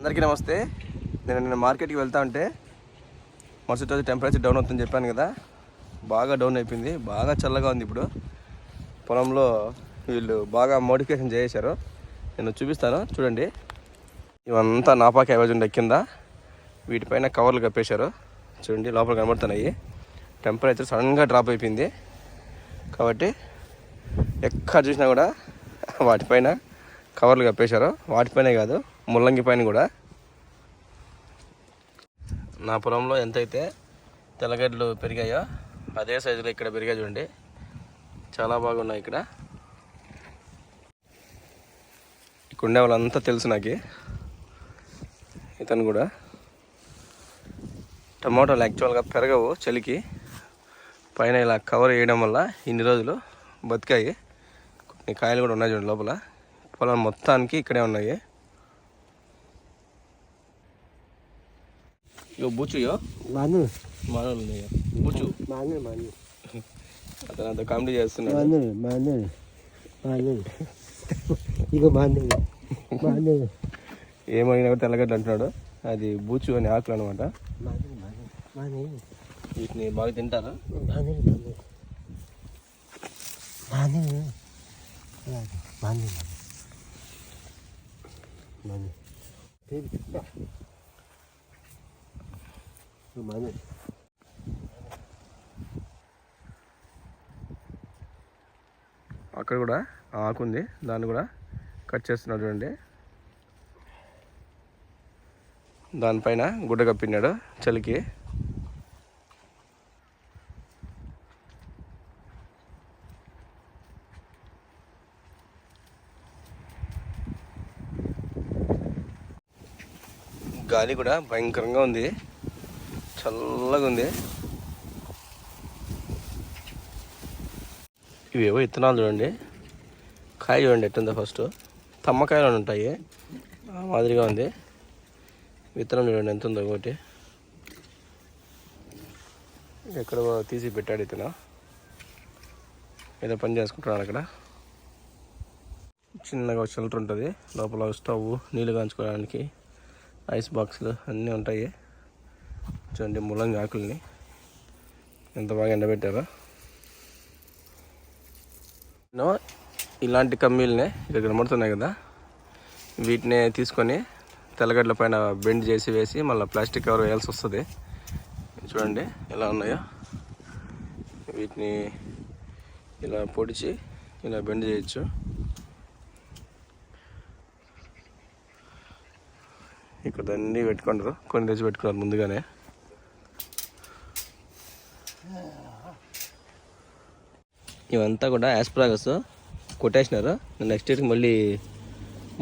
అందరికీ నమస్తే. నేను నిన్న మార్కెట్కి వెళ్తా ఉంటే మరుసటి రోజు టెంపరేచర్ డౌన్ అవుతుందని చెప్పాను కదా. బాగా డౌన్ అయిపోయింది. బాగా చల్లగా ఉంది ఇప్పుడు. పొలంలో వీళ్ళు బాగా మోడిఫికేషన్ చేశారు నేను చూపిస్తాను. చూడండి. ఇవంతా నాపాక క్యాబేజ్ ఉండే కింద. వీటిపైన కవర్లు కప్పేశారు. చూడండి లోపల కనబడుతున్నాయి. టెంపరేచర్ సడన్గా డ్రాప్ అయిపోయింది. కాబట్టి ఎక్కడ చూసినా కూడా వాటిపైన కవర్లు కప్పేశారు. వాటిపైనే కాదు. ముల్లంగి పైన కూడా. నా పొలంలో ఎంతైతే తెల్లగడ్డలు పెరిగాయో అదే సైజులో ఇక్కడ పెరిగాయి చూడండి. చాలా బాగున్నాయి ఇక్కడ. ఇక్కడ ఉండే వాళ్ళంతా తెలుసు నాకు. ఇతను కూడా. టమాటోలు యాక్చువల్గా పెరగవు చలికి. పైన ఇలా కవర్ వేయడం వల్ల ఇన్ని రోజులు బతికాయి. కొన్ని కాయలు కూడా ఉన్నాయి చూడండి లోపల. పొలం మొత్తానికి ఇక్కడే ఉన్నాయి. ఇగో బూచుయో 마늘, మానవులు ఉన్నాయో బూచు 마늘, 마늘, అతను అంత కామెడీ చేస్తున్నాడు 마늘, 마늘, 마늘. 이거 마늘, 마늘, ఏమైనా కూడా తెల్లగడ్డ అంటున్నాడు అది బూచు అని ఆకులు అనమాట 마늘, 마늘, 마늘, వీటిని బాగా తింటారు 마늘, 마늘, 마늘. 해야 돼. 마늘, 마늘, 마늘. 베이비 మనమే అక్కడ కూడా ఆకు ఉంది దాన్ని కూడా కట్ చేస్తున్నాడు చూడండి. దానిపైన గుడ్డ కప్పిన్నాడు చలికి. గాలి కూడా భయంకరంగా ఉంది. చల్లగా ఉంది ఇవేవో విత్తనాలు చూడండి. కాయ చూడండి ఎట్టుందో ఫస్ట్. తమ్మకాయలు అని ఉంటాయి. మాదిరిగా ఉంది. విత్తనం చూడండి ఎంత ఉందో ఒకటి ఎక్కడ తీసి పెట్టాడు ఇతను. ఏదో పని చేసుకుంటున్నాడు అక్కడ. చిన్నగా ఒక షెల్టర్ ఉంటుంది. లోపల స్టవ్ నీళ్ళు కాంచుకోవడానికి. ఐస్ బాక్సులు అన్నీ ఉంటాయి. చూడండి ముల్లంగి ఆకుల్ని. ఎంత బాగా ఎండబెట్టారో. ఇలాంటి కమ్మీలనే ఇక్కడ కనబడుతున్నాయి కదా. వీటిని తీసుకొని తెల్లగడ్డల పైన బెండ్ చేసి వేసి మళ్ళీ ప్లాస్టిక్ కవర్ వేయాల్సి వస్తుంది. చూడండి ఎలా ఉన్నాయో. వీటిని ఇలా పొడిచి ఇలా బెండ్ చేయొచ్చు. ఇక్కడ అన్నీ పెట్టుకుంటారు. కొన్ని తెచ్చి పెట్టుకున్నారు ముందుగానే. ఇవంతా కూడా యాస్ప్రాగస్ కొట్టేసినారు. నెక్స్ట్ ఇయర్కి మళ్ళీ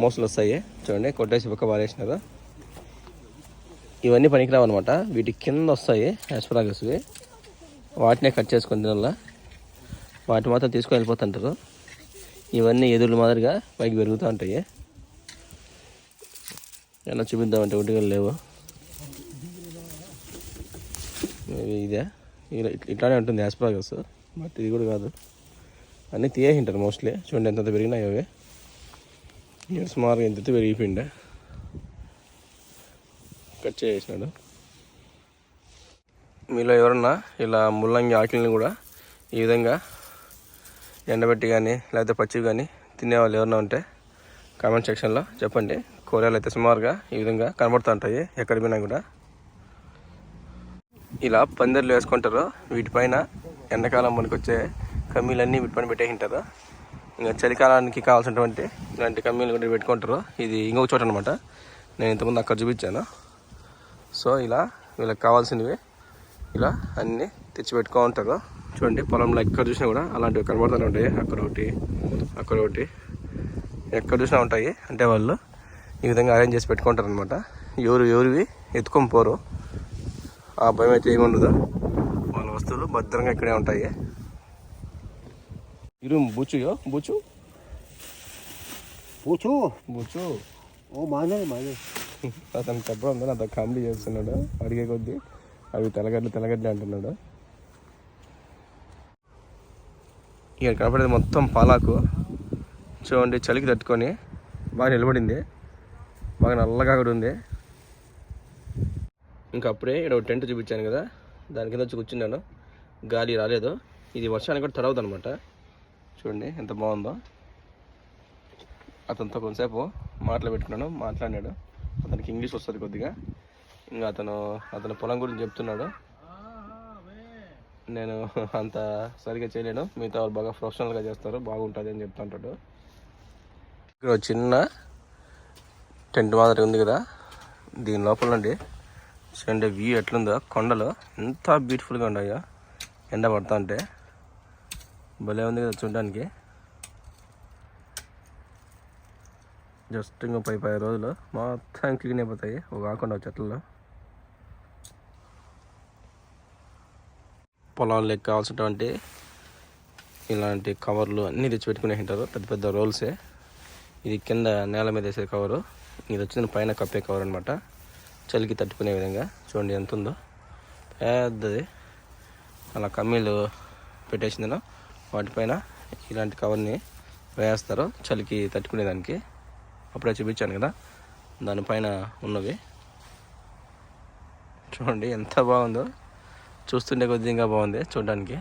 మోసలు వస్తాయి. చూడండి కొట్టేసి పక్క పారేసినారు. ఇవన్నీ పనికిరావు అనమాట వీటి కింద వస్తాయి యాస్ప్రాగస్వి వాటినే కట్ చేసుకుని తినాల. వాటి మాత్రం తీసుకొని వెళ్ళిపోతుంటారు. ఇవన్నీ ఎదురు మాదిరిగా పైకి పెరుగుతూ ఉంటాయి. ఎలా చూపిద్దామంటే ఒకటిగా లేవు. ఇదే. ఇట్లానే ఉంటుంది యాస్ప్రాగస్ బట్ ఇది కూడా కాదు. అన్నీ తీయేసింటారు మోస్ట్లీ. చూడండి ఎంత పెరిగినాయి అవి. ఇవి సుమారుగా ఎంత పెరిగిపోయిండే. కట్ చేసినాడు మీలో ఎవరన్నా ఇలా ముల్లంగి ఆకుల్ని కూడా ఈ విధంగా ఎండబెట్టి కానీ లేకపోతే పచ్చివి కానీ తినేవాళ్ళు ఎవరన్నా ఉంటే కామెంట్ సెక్షన్లో చెప్పండి. కూరలు అయితే సుమారుగా ఈ విధంగా కనబడుతూ ఉంటాయి ఎక్కడ పోయినా కూడా. ఇలా పందిర్లు వేసుకుంటారు. వీటిపైన ఎండాకాలం మనకు వచ్చే కమ్మీలన్నీ వీటిపైన పెట్టేసింటారు. ఇంకా చలికాలానికి కావాల్సినటువంటి ఇలాంటి కమ్మీలు కూడా పెట్టుకుంటారు. ఇది ఇంకొక చోట అనమాట నేను ఇంతకుముందు అక్కడ చూపించాను. సో ఇలా వీళ్ళకి కావాల్సినవి ఇలా అన్నీ తెచ్చి పెట్టుకో ఉంటారు. చూడండి పొలంలో ఎక్కడ చూసినా కూడా అలాంటివి కనబడుతూనే ఉంటాయి. అక్కడ ఒకటి అక్కడ ఒకటి. ఎక్కడ చూసినా ఉంటాయి. అంటే వాళ్ళు ఈ విధంగా అరేంజ్ చేసి పెట్టుకుంటారు అనమాట ఎవరు ఎవరివి ఎత్తుకొని పోరు. ఆ భయం అయితే ఏముండదు. వాళ్ళ వస్తువులు భద్రంగా ఇక్కడే ఉంటాయి. ఇరు బూచుయో బూచు 고추. బూచు 어, 마늘, 마늘. అతను చెప్పడం ఉందని అతను కామెడీ చేస్తున్నాడు అడిగే కొద్దీ అవి తెల్లగడ్డలు తెల్లగడ్డలు అంటున్నాడు ఇక్కడ కనపడేది మొత్తం పాలాకు చూడండి చలికి తట్టుకొని బాగా నిలబడింది బాగా నల్లగా కూడా ఉంది ఇంకా అప్పుడే ఇక్కడ ఒక టెంట్ చూపించాను కదా దాని కింద వచ్చి కూర్చున్నాను గాలి రాలేదు ఇది వర్షానికి కూడా తడవదు అనమాట చూడండి ఎంత బాగుందో. అతనితో కొంతసేపు మాటలు పెట్టుకున్నాను మాట్లాడినాడు. అతనికి ఇంగ్లీష్ వస్తుంది కొద్దిగా. ఇంకా అతను అతను పొలం గురించి చెప్తున్నాడు. నేను అంత సరిగా చేయలేను. మిగతా వాళ్ళు బాగా ప్రొఫెషనల్గా చేస్తారు బాగుంటుంది అని చెప్తుంటాడు ఇక్కడ చిన్న టెంట్ మాదిరి ఉంది కదా. దీని లోపల నుండి చూడండి వ్యూ ఎట్లుందో. కొండలు ఎంత బ్యూటిఫుల్గా ఉన్నాయో. ఎండ పడతా ఉంటే. భలే ఉంది కదా చూడడానికి. జస్ట్ ఇంకా పై పై రోజులు మొత్తం క్లీన్ అయిపోతాయి ఒక కాకుండా చెట్లలో. పొలాలకు కావాల్సినటువంటి ఇలాంటి కవర్లు అన్నీ తెచ్చిపెట్టుకునే ఉంటారు. పెద్ద పెద్ద రోల్సే. ఇది కింద నేల మీద వేసే కవరు. ఇది వచ్చిన పైన కప్పే కవర్ అనమాట చలికి తట్టుకునే విధంగా చూడండి ఎంత ఉందో పెద్దది. అలా కమ్మీలు పెట్టేసిందనో వాటిపైన ఇలాంటి కవర్ని వేస్తారు. చలికి తట్టుకునేదానికి. అప్పుడే చూపించాను కదా. దానిపైన ఉన్నవి. చూడండి ఎంత బాగుందో. చూస్తుంటే కొద్దిగా ఇంకా బాగుంది చూడడానికి.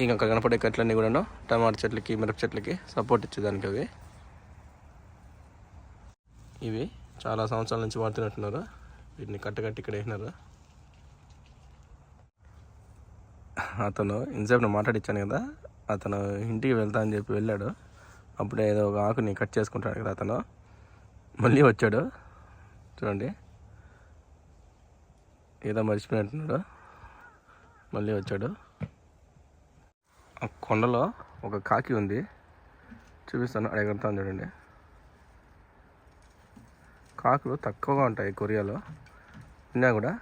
ఇంకా అక్కడ కనపడే కట్లన్నీ కూడాను టమాటా చెట్లకి మిరప చెట్లకి సపోర్ట్ ఇచ్చేదానికి అవి. ఇవి చాలా సంవత్సరాల నుంచి వాడుతున్నట్టున్నారు. వీటిని కట్టకట్టి ఇక్కడ వేసినారు. అతను ఇంతసేపు నేను మాట్లాడిచ్చాను కదా అతను ఇంటికి వెళ్తా అని చెప్పి వెళ్ళాడు. అప్పుడే ఏదో ఒక ఆకుని కట్ చేసుకుంటాడు కదా అతను. మళ్ళీ వచ్చాడు. చూడండి. ఏదో మర్చిపోయినట్టున్నాడు. మళ్ళీ వచ్చాడు. ఆ కొండలో ఒక కాకి ఉంది. చూపిస్తాను. అడగడతాను చూడండి. కాకులు తక్కువగా ఉంటాయి కొరియాలో. ఉన్నా కూడా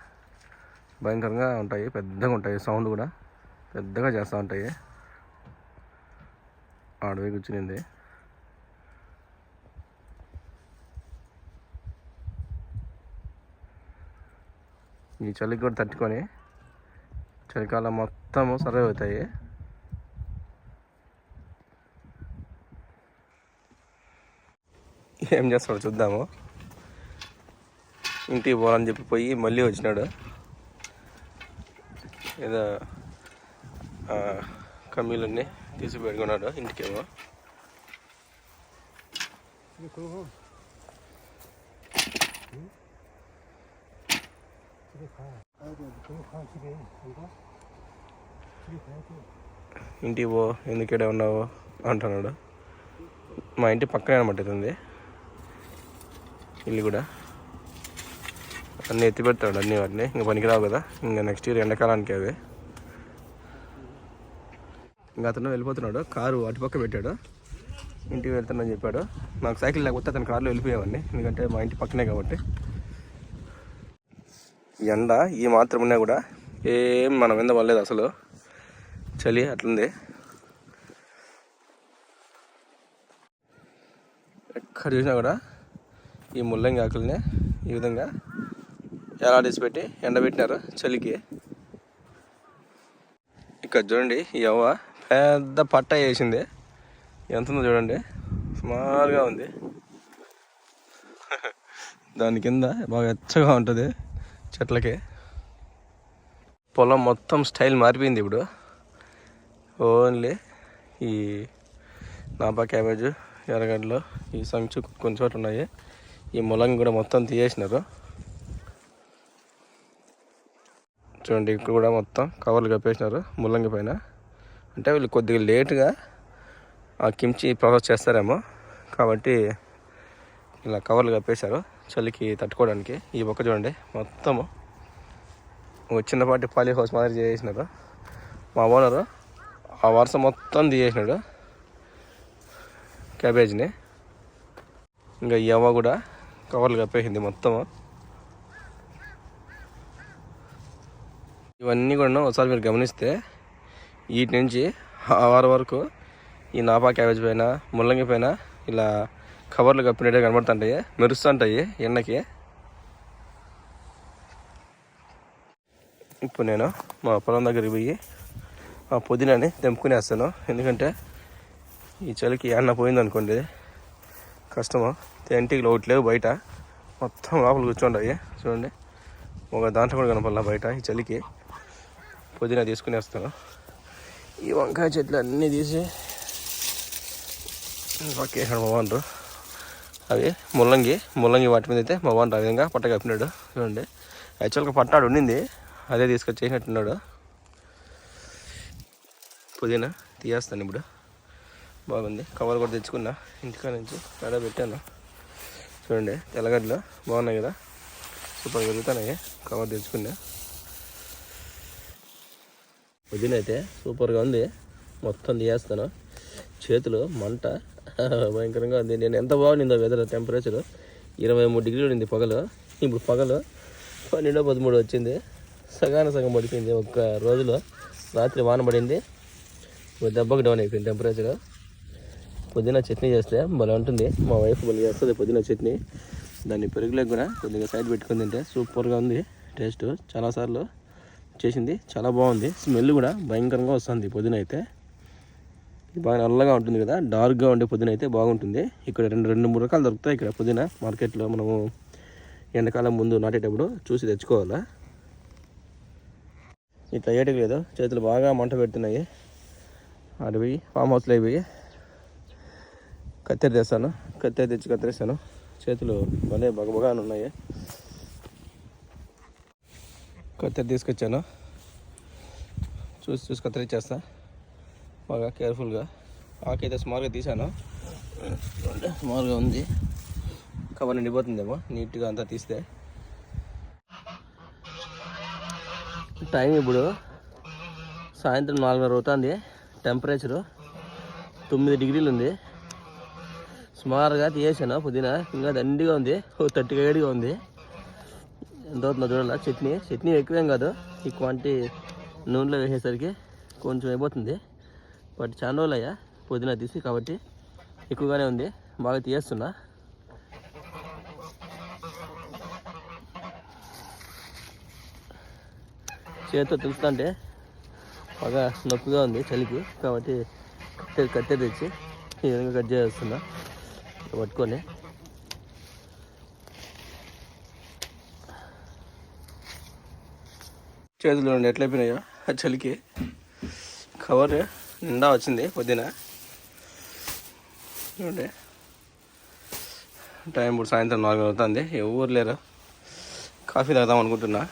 భయంకరంగా ఉంటాయి. పెద్దగా ఉంటాయి. సౌండ్ కూడా. పెద్దగా చేస్తూ ఉంటాయి. ఆడవే కూర్చునింది ఈ చలికి కూడా తట్టుకొని చలికాలం మొత్తము సర్వే అవుతాయి. ఏం చేస్తాడో చూద్దాము. ఇంటికి పోవాలని చెప్పి పోయి మళ్ళీ వచ్చినాడు. ఏదో కమ్మీలన్నీ తీసి పెట్టుకున్నాడు ఇంటికేమో. ఇంటికి పో ఎందుకేడే ఉన్నావో అంటున్నాడు. మా ఇంటి పక్కనే అనమాట ఇది ఇల్లు కూడా. అన్నీ ఎత్తి పెడతాడు అన్నీ వాటిని. ఇంకా పనికిరావు కదా. ఇంకా నెక్స్ట్ ఇయర్ ఎండాకాలానికి అదే. ఇంకా అతను వెళ్ళిపోతున్నాడు. కారు అటుపక్క పెట్టాడు. ఇంటికి వెళ్తానని చెప్పాడు. నాకు సైకిల్ లేకపోతే అతను కారులో వెళ్ళిపోయేవాడిని. ఎందుకంటే మా ఇంటి పక్కనే కాబట్టి. ఎండ ఈ మాత్రం ఉన్నా కూడా ఏం మనం మీద పడలేదు అసలు. చలి అట్లుంది. ఎక్కడ చూసినా కూడా ఈ ముల్లంగి ఆకులనే ఈ విధంగా ఎలాడేసి పెట్టి ఎండబెట్టినారు చలికి. ఇక్కడ చూడండి ఈ అవ్వ. పెద్ద పట్ట వేసింది. ఎంత ఉందో చూడండి. సుమారుగా ఉంది. దాని కింద బాగా ఎచ్చగా ఉంటుంది చెట్లకి. పొలం మొత్తం స్టైల్ మారిపోయింది ఇప్పుడు. ఓన్లీ ఈ నాపా క్యాబేజ్ ఎర్రగడ్డలు ఈ సంచు కొన్ని చోట్ల ఉన్నాయి. ఈ ములంగి కూడా మొత్తం తీసేసినారు చూడండి ఇక్కడ కూడా మొత్తం కవర్లు కప్పేసినారు ముల్లంగి పైన. అంటే వీళ్ళు కొద్దిగా లేటుగా ఆ కిమ్చి ప్రాసెస్ చేస్తారేమో కాబట్టి ఇలా కవర్లు కప్పేశారు. చలికి తట్టుకోవడానికి ఈ పక్క చూడండి మొత్తము. ఒక చిన్నపాటి పాలి హౌస్ మాదిరి చేసినారు. మా ఓనరు ఆ వరుస మొత్తం తీసేసినాడు క్యాబేజ్ని. ఇంకా ఈ అవ్వ కూడా కవర్లు కప్పేసింది మొత్తము. ఇవన్నీ కూడా ఒకసారి మీరు గమనిస్తే వీటి నుంచి ఆ వారం వరకు ఈ నాపా క్యాబేజ్ పైన ముల్లంగి పైన ఇలా కవర్లు కప్పినట్టే కనబడుతుంటాయి మెరుస్తుంటాయి ఎండకి. ఇప్పుడు నేను మా పొలం దగ్గరికి పోయి ఆ పుదీనాని తెంపుకునేస్తాను ఎందుకంటే ఈ చలికి అన్న పోయిందనుకోండి కష్టము. తేంటికి ఒకటి లేవు బయట. మొత్తం లోపల కూర్చోండి చూడండి. ఒక దాంట్లో కూడా కనపడాల బయట ఈ చలికి. పుదీనా తీసుకునేస్తాను ఈ వంకాయ చెట్లు అన్నీ తీసి పక్కేసాడు మా వాండ్రు అవి ముల్లంగి ముల్లంగి వాటి మీద అయితే మా ఆ విధంగా పట్ట కప్పినాడు. చూడండి. యాక్చువల్గా పట్టాడు ఉండింది అదే తీసుకొచ్చి చేసినట్టున్నాడు పుదీనా తీయేస్తాను ఇప్పుడు. బాగుంది. కవర్ కూడా తెచ్చుకున్నా. ఇంటికాడ నుంచి ఆడ పెట్టాను. చూడండి. తెల్లగడ్డలు బాగున్నాయి కదా. సూపర్ పెరుగుతున్నాయి కవర్ తెచ్చుకున్నా. పుదీనా అయితే సూపర్గా ఉంది. మొత్తం తీయేస్తాను. చేతులు మంట భయంకరంగా ఉంది. నేను ఎంత బాగుండిందో వెదర్ టెంపరేచర్ ఇరవై మూడు డిగ్రీలు ఉండింది పగలు. ఇప్పుడు పగలు పన్నెండో పదమూడు వచ్చింది. సగాన సగం పడిపోయింది ఒక్క రోజులో. రాత్రి వాన పడింది. దెబ్బకు దెబ్బకి డౌన్ అయిపోయింది టెంపరేచర్ పుదీనా చట్నీ చేస్తే భలే ఉంటుంది. మా వైఫ్ భలే చేస్తుంది పుదీనా చట్నీ. దాన్ని పెరుగులోకి కూడా కొద్దిగా సైడ్ పెట్టుకుని తింటే సూపర్గా ఉంది. టేస్ట్ చాలాసార్లు చేసింది. చాలా బాగుంది. స్మెల్ కూడా భయంకరంగా వస్తుంది పుదీనా అయితే. ఇది బాగా నల్లగా ఉంటుంది కదా. డార్క్గా ఉండే పుదీనా అయితే బాగుంటుంది. ఇక్కడ రెండు రెండు మూడు రకాలు దొరుకుతాయి ఇక్కడ పుదీనా. మార్కెట్లో మనము ఎండాకాలం ముందు నాటేటప్పుడు చూసి తెచ్చుకోవాలా. ఇట్లా ఏటికి లేదు. చేతులు బాగా మంట పెడుతున్నాయి. అటు పోయి ఫామ్ హౌస్లో అయిపోయి కత్తెర తెస్తాను. కత్తెర తెచ్చి కత్తిరిస్తాను చేతులు భలే బగబగా ఉన్నాయి కత్తెర తీసుకొచ్చాను. చూసి చూసి కత్తిరించేస్తా బాగా కేర్ఫుల్గా ఆకైతే స్మాల్గా తీశాను. స్మాల్గా ఉంది. కవర్ నిండిపోతుందేమో నీట్గా అంతా తీస్తే. టైం ఇప్పుడు సాయంత్రం నాలుగున్నర అవుతుంది. టెంపరేచరు తొమ్మిది డిగ్రీలు ఉంది. సుమారుగా తీసేసాను. పుదీనా ఇంకా దండిగా ఉంది. థర్టీ వేడిగా ఉంది. ఎంత అవుతుందో చూడాల చట్నీ చట్నీ ఎక్కువేం కాదు. ఈ క్వాంటిటీ నూనెలో వేసేసరికి కొంచెం అయిపోతుంది. బట్ చాలా రోజులు అయ్యా పుదీనా తీసి కాబట్టి ఎక్కువగానే ఉంది. బాగా తీయేస్తున్నా చేతితో తెలుస్తుంటే బాగా నొప్పిగా ఉంది చలికి. కాబట్టి కట్టె కట్టె తెచ్చి ఈ విధంగా కట్ చేస్తున్నా పట్టుకొని. చేతులు చూడండి ఎట్లా అయిపోయినాయో? ఆ చలికి. కవర్ నిండా వచ్చింది పొద్దున. చూడండి. టైం ఇప్పుడు సాయంత్రం నాలుగు అవుతుంది. ఎవరు లేరు. కాఫీ తాగుదాం అనుకుంటున్నా.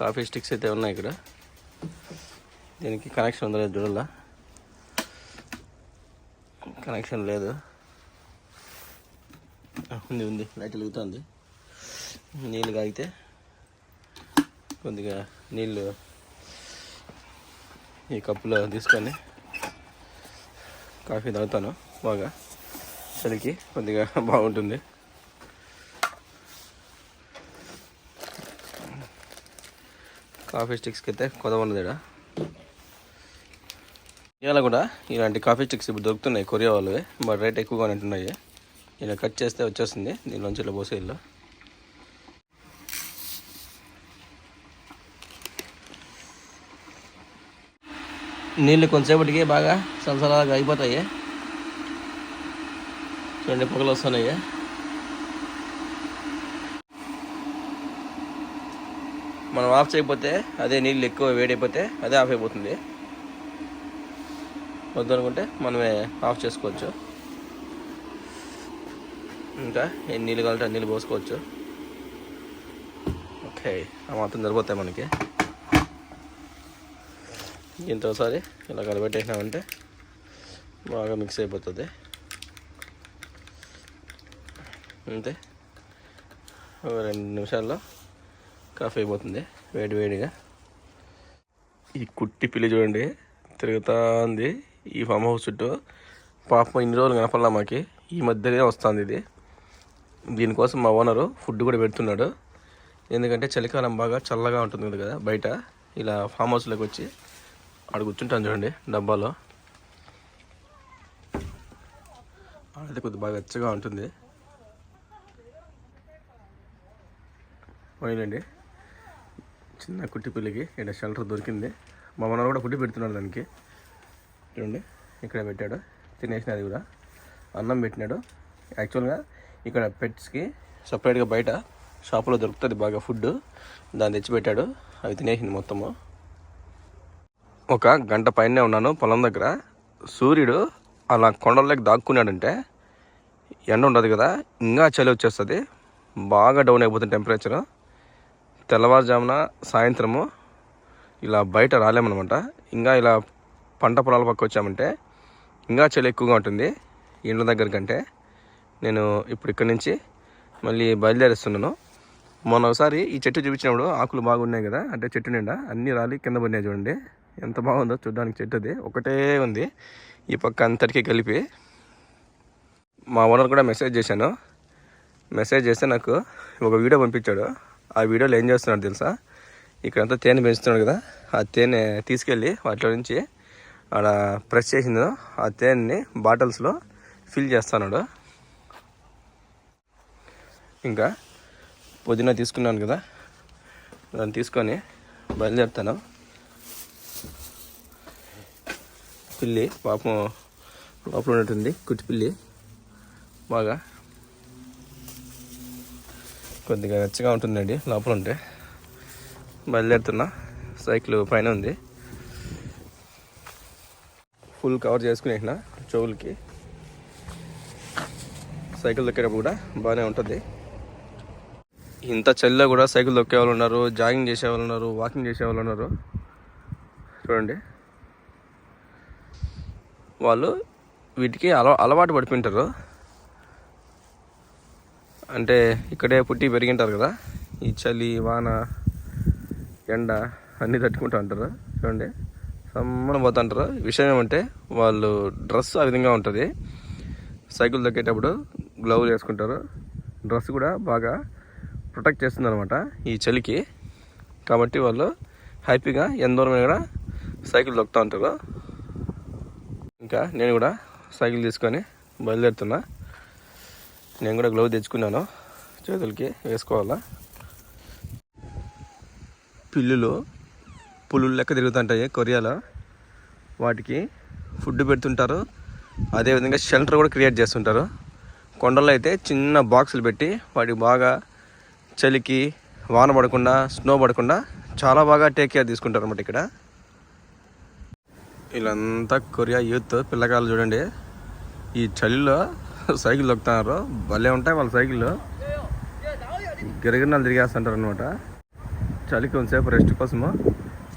కాఫీ స్టిక్స్ అయితే ఉన్నాయి ఇక్కడ. దీనికి కనెక్షన్ ఉందా లేదు చూడాలా. కనెక్షన్ లేదు. ఉంది ఉంది. లైట్ వెలుగుతుంది. నీళ్ళు కాగితే కొద్దిగా నీళ్ళు ఈ కప్పులో తీసుకొని కాఫీ తాగుతాను బాగా. చలికి కొద్దిగా బాగుంటుంది. కాఫీ స్టిక్స్కి అయితే కొదవ ఉన్నది ఇవాళ కూడా ఇలాంటి కాఫీ స్టిక్స్ ఇప్పుడు దొరుకుతున్నాయి కొరియా వాళ్ళవి బట్ రేట్ ఎక్కువగా ఉంటున్నాయి. ఇలా కట్ చేస్తే వచ్చేస్తుంది దీనిలోంచి ఇలా పోసే ఇల్లు నీళ్ళు కొంతసేపటికి బాగా సలసలాగా అయిపోతాయి. చూడండి పొగలు వస్తున్నాయి. మనం ఆఫ్ చేయకపోతే అదే నీళ్ళు ఎక్కువ వేడైపోతే అదే ఆఫ్ అయిపోతుంది. వద్దనుకుంటే మనమే ఆఫ్ చేసుకోవచ్చు. ఇంకా ఎన్ని నీళ్ళు కావాలంటే నీళ్ళు పోసుకోవచ్చు. ఓకే ఆ మాత్రం సరిపోతాయి మనకి. దీంతో ఒకసారి ఇలా కలబెట్టేసినామంటే బాగా మిక్స్ అయిపోతుంది. అంతే. ఒక రెండు నిమిషాల్లో కాఫీ అయిపోతుంది వేడి వేడిగా. ఈ కుట్టి పిల్లి చూడండి తిరుగుతా ఉంది ఈ ఫామ్ హౌస్ చుట్టూ పాపం ఇన్ని రోజులు కనపడలా మాకి. ఈ మధ్యనే వస్తుంది ఇది. దీనికోసం మా ఓనరు ఫుడ్ కూడా పెడుతున్నాడు. ఎందుకంటే చలికాలం బాగా చల్లగా ఉంటుంది కదా బయట. ఇలా ఫామ్ హౌస్లోకి వచ్చి ఆడ కూర్చుంటాను చూడండి డబ్బాలో. ఆడైతే కొద్దిగా బాగా వెచ్చగా ఉంటుంది. పోయినండి. చిన్న కుట్టి పిల్లికి ఇక్కడ షెల్టర్ దొరికింది. మా మనవాడు కూడా ఫుడ్ పెడుతున్నాడు దానికి. చూడండి ఇక్కడ పెట్టాడు. తినేసిన అది కూడా. అన్నం పెట్టినాడు. యాక్చువల్గా ఇక్కడ పెట్స్కి సపరేట్గా బయట షాపులో దొరుకుతుంది బాగా ఫుడ్ దాన్ని తెచ్చిపెట్టాడు అవి తినేసింది మొత్తము. ఒక గంట పైనే ఉన్నాను పొలం దగ్గర. సూర్యుడు అలా కొండల్లోకి దాక్కున్నాడంటే ఎండ ఉండదు కదా ఇంకా చలి వచ్చేస్తుంది. బాగా డౌన్ అయిపోతుంది టెంపరేచరు. తెల్లవారుజామున సాయంత్రము ఇలా బయట రాలేమన్నమాట. ఇంకా ఇలా పంట పొలాల పక్క వచ్చామంటే ఇంకా చలి ఎక్కువగా ఉంటుంది ఇండ్ల దగ్గర కంటే. నేను ఇప్పుడు ఇక్కడి నుంచి మళ్ళీ బయలుదేరేస్తున్నాను. మొన్న ఒకసారి ఈ చెట్టు చూపించినప్పుడు ఆకులు బాగున్నాయి కదా అంటే చెట్టు నిండా అన్నీ రాలి కింద పడినాయి చూడండి. ఎంత బాగుందో చూడడానికి చెట్టు అది ఒకటే ఉంది. ఈ పక్క అంతటికీ కలిపి. మా ఓనర్ కూడా మెసేజ్ చేశాను. మెసేజ్ చేస్తే నాకు ఒక వీడియో పంపించాడు. ఆ వీడియోలో ఏం చేస్తున్నాడు తెలుసా? ఇక్కడంతా తేనె పెంచుతున్నాడు కదా. ఆ తేనె తీసుకెళ్ళి వాటిలో నుంచి ఆడ ప్రెస్ చేసిందో ఆ తేనెని బాటిల్స్లో ఫిల్ చేస్తున్నాడు. ఇంకా పుదీనా తీసుకున్నాను కదా. దాన్ని తీసుకొని బయలుదేరుతాను. పిల్లి పాపం లోపల ఉన్నట్టుంది కుట్టి పిల్లి బాగా కొద్దిగా వెచ్చగా ఉంటుందండి లోపల ఉంటే. బయలుదేరుతున్నా సైకిల్ పైన ఉంది. ఫుల్ కవర్ చేసుకునేసిన చెవులకి. సైకిల్ దొక్కేటప్పుడు కూడా బాగానే ఉంటుంది. ఇంత చలిలో కూడా సైకిల్ దొక్కే వాళ్ళు ఉన్నారు జాగింగ్ చేసే వాళ్ళు ఉన్నారు వాకింగ్ చేసే వాళ్ళు ఉన్నారు. చూడండి. వాళ్ళు వీటికి అల అలవాటు పడిపోయింటారు. అంటే ఇక్కడే పుట్టి పెరిగింటారు కదా ఈ చలి వాన ఎండ అన్నీ తట్టుకుంటూ ఉంటారు. చూడండి సమ్మన పోతుంటారు. విషయం ఏమంటే వాళ్ళు డ్రెస్ ఆ విధంగా ఉంటుంది. సైకిల్ దొక్కేటప్పుడు గ్లౌజ్ వేసుకుంటారు. డ్రెస్ కూడా బాగా ప్రొటెక్ట్ చేస్తుంది అనమాట ఈ చలికి. కాబట్టి వాళ్ళు హ్యాపీగా ఎంత దూరమైనా కూడా సైకిల్ దొక్కుతూ ఉంటారు. ఇంకా నేను కూడా సైకిల్ తీసుకొని బయలుదేరుతున్నా. నేను కూడా గ్లౌజ్ తెచ్చుకున్నాను. చేతులకి వేసుకోవాలా? పిల్లులు పులులు లెక్క తిరుగుతుంటాయి కొరియాలో. వాటికి ఫుడ్ పెడుతుంటారు. అదేవిధంగా షెల్టర్ కూడా క్రియేట్ చేస్తుంటారు. కొండల్లో అయితే చిన్న బాక్సులు పెట్టి వాటికి బాగా చలికి వాన పడకుండా స్నో పడకుండా చాలా బాగా టేక్ కేర్ తీసుకుంటారు అన్నమాట ఇక్కడ. వీళ్ళంతా కొరియా యూత్ పిల్లకాయలు చూడండి. ఈ చలిలో సైకిల్ దొక్కుతున్నారు. భలే ఉంటాయి వాళ్ళ సైకిల్ గిరగిరినాలు తిరిగేస్తుంటారు అనమాట చలికి కొంతసేపు రెస్ట్ కోసము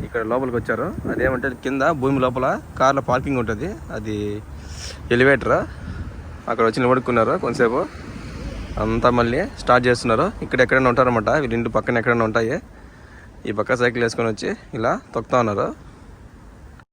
ఇక్కడ లోపలికి వచ్చారు. అదేమంటే కింద భూమి లోపల కార్ల పార్కింగ్ ఉంటుంది. అది ఎలివేటర్. అక్కడ వచ్చి నిలబడుకున్నారు కొంతసేపు. అంతా మళ్ళీ స్టార్ట్ చేస్తున్నారు. ఇక్కడ ఎక్కడైనా ఉంటారన్నమాట. వీళ్ళు ఇంటి పక్కన ఎక్కడైనా ఉంటాయి. ఈ పక్క సైకిల్ వేసుకొని వచ్చి ఇలా తొక్కుతా ఉన్నారు.